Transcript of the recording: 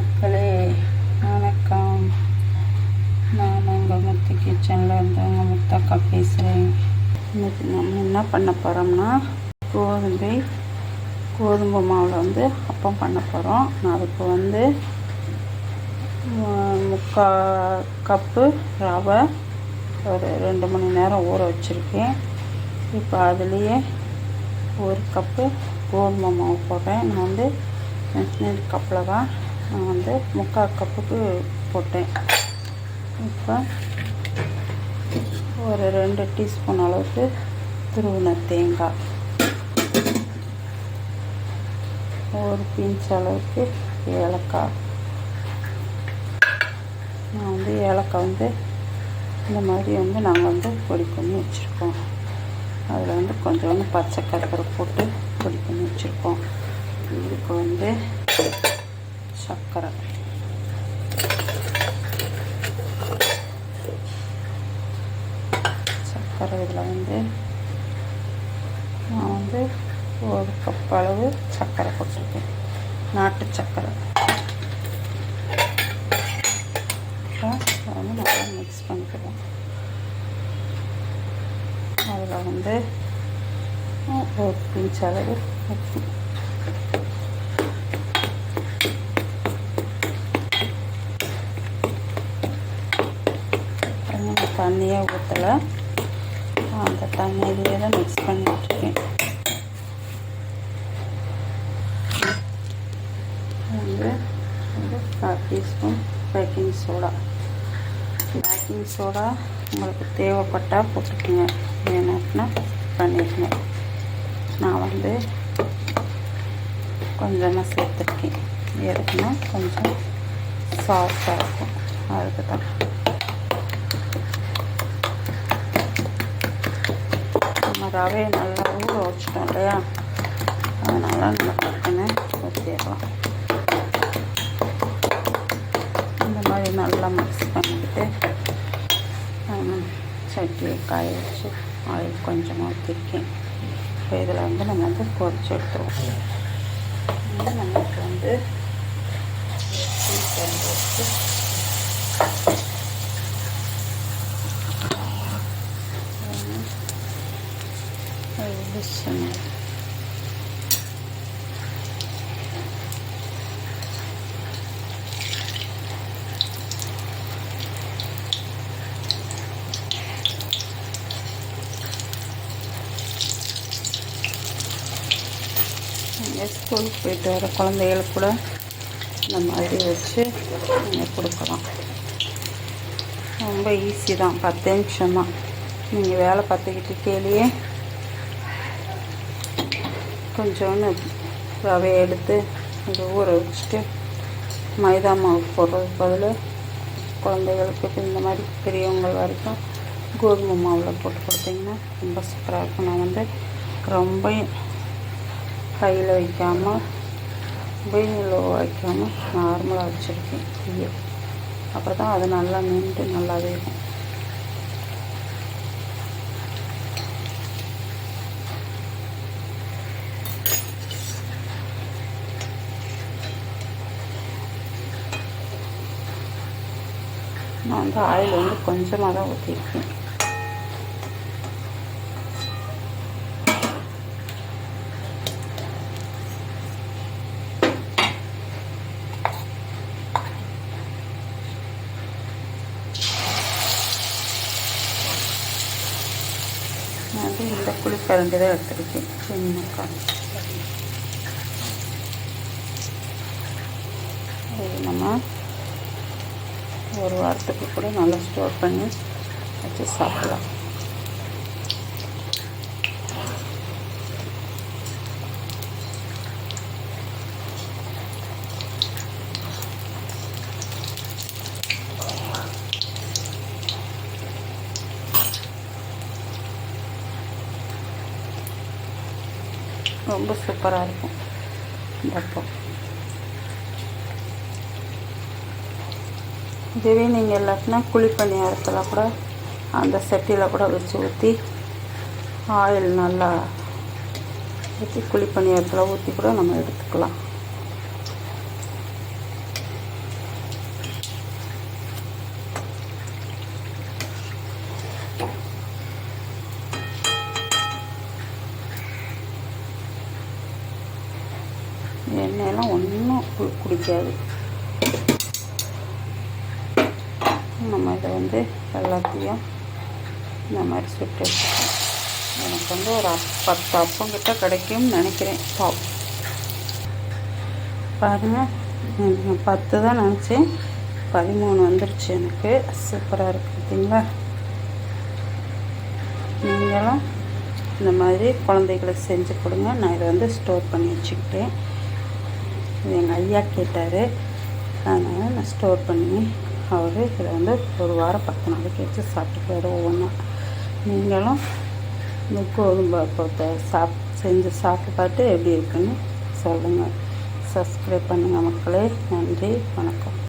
மக்களே வணக்கம். நான் உங்கள் முத்து கிச்சனில் இருந்து உங்கள் முத்தக்கா பேசுகிறேன் இன்றைக்கி நம்ம என்ன பண்ண போகிறோம்னா கோதுமை கோதுமை மாவில் வந்து அப்பம் பண்ண போகிறோம் நான் அதுக்கு வந்து முக்கால் கப்பு ரவை ஒரு ரெண்டு மணி நேரம் ஊற வச்சுருக்கேன். இப்போ அதுலேயே ஒரு கப்பு கோதுமை மாவு போடுறேன். நான் வந்து மெஷினரி கப்பில் தான் நான் வந்து முக்கால் கப்புக்கு போட்டேன். இப்போ ஒரு ரெண்டு டீஸ்பூன் அளவுக்கு துருவின தேங்காய். ஒரு பிஞ்ச் அளவுக்கு ஏலக்காய். நான் வந்து ஏலக்காய் வந்து இந்த மாதிரி வந்து நாங்கள் வந்து பொடி பண்ணி வச்சுருக்கோம். அதில் வந்து கொஞ்சோண்டு பச்சை கற்பூரை போட்டு பொடி பண்ணி வச்சுருக்கோம். இதுக்கு வந்து சர்க்கரை சர்க்கரை இதில் வந்து நான் வந்து ஒரு கப் அளவு சர்க்கரை போட்டிருக்கேன். நாட்டு சர்க்கரை வந்து நல்லா மிக்ஸ் பண்ணிக்கலாம். அதில் வந்து ஒரு பிஞ்ச் அளவு உப்பு கொஞ்சம் தண்ணியே ஊற்றலை அந்த தண்ணியிலே தான் மிக்ஸ் பண்ணிட்டுருக்கேன். வந்து கால் teaspoon baking soda baking soda உங்களுக்கு தேவைப்பட்டால் போட்டுக்கோங்க. வேணாட்டினா பண்ணிக்கங்க. நான் வந்து கொஞ்சமாக சேர்த்துருக்கேன். எதுக்குன்னா கொஞ்சம் சாஃப்டாக இருக்கும். அதுக்கு தான் ரவையை நல்லா ஊற வச்சிட்டோம் இல்லையா? அதனால் நம்ம பட்டுன்னு ஊற்றிடலாம் இந்த மாதிரி நல்லா மிக்ஸ் பண்ணிக்கிட்டு சட்டியை காய வச்சு ஆயில் கொஞ்சமாக ஊற்றிருக்கேன் இப்போ இதில் வந்து நம்ம வந்து பொறிச்சு எடுத்துருவோம். நமக்கு வந்து வச்சு விஷயம் ஸ்கூலுக்கு போயிட்டு வர குழந்தைகளுக்கு கூட இந்த மாதிரி வச்சு நீங்கள் கொடுக்கலாம். ரொம்ப ஈஸி தான். பத்து நிமிஷமாக நீங்கள் வேலை பார்த்துக்கிட்டு கேளியே கொஞ்சோன்னு ரவையை எடுத்து கொஞ்சம் ஊற வச்சுட்டு மைதா மாவு போடுறதுக்கு பதில் குழந்தைகளுக்கு இந்த மாதிரி பெரியவங்க வரைக்கும் கோதுமை மாவில் போட்டு கொடுத்தீங்கன்னா ரொம்ப சூப்பராக இருக்கும். நான் வந்து ரொம்ப கையில் வைக்காமல் வெயிலில் வைக்காமல் நார்மலாக வச்சுருக்கேன். ஐயோ அப்போ தான் அது நல்லா நின்று நல்லாவே இருக்கும். நான் வந்து ஆயில் வந்து கொஞ்சமாக தான் ஊற்றிருக்கேன் நான் வந்து இந்த குளிக்கரண்டி தான் எடுத்துருக்கேன். சின்ன கரண்டி நம்ம ஒரு வாரத்துக்கு கூட நல்லா ஸ்டோர் பண்ணி வச்சு சாப்பிடலாம். ரொம்ப சூப்பராக இருக்கும். இந்த இதுவே நீங்கள் இல்லாட்டினா குழிப்பணியாரத்தில் கூட அந்த சட்டியில் கூட வச்சு ஊற்றி ஆயில் நல்லா ஊற்றி குழிப்பணியாரத்தில் ஊற்றி கூட நம்ம எடுத்துக்கலாம். எண்ணெயெல்லாம் ஒன்றும் குடிக்காது. நம்ம இதை வந்து எல்லாத்தையும் இந்த மாதிரி சுட்டு வச்சுக்கலாம் எனக்கு வந்து ஒரு அப் பத்து அப்பம் கிட்ட கிடைக்கும்னு நினைக்கிறேன். பாப் பாருங்கள் பத்து தான் நினச்சேன். பதிமூணு வந்துருச்சு எனக்கு. சூப்பராக இருக்குது பார்த்தீங்களா நீங்களும் இந்த மாதிரி குழந்தைகளுக்கு செஞ்சு கொடுங்க. நான் இதை வந்து ஸ்டோர் பண்ணி வச்சுக்கிட்டேன். இது எங்கள் ஐயா கேட்டார். அதனால் நான் ஸ்டோர் பண்ணி அவர் இதை வந்து ஒரு வாரம் பத்து நாளைக்கு வச்சு சாப்பிட்டுக்குவாரு ஒவ்வொன்றா நீங்களும் இந்த கோதுமை சாப் செஞ்சு சாப்பிட்டு பார்த்து எப்படி இருக்குன்னு சொல்லுங்கள் சப்ஸ்கிரைப் பண்ணுங்கள் மக்களே. நன்றி. வணக்கம்.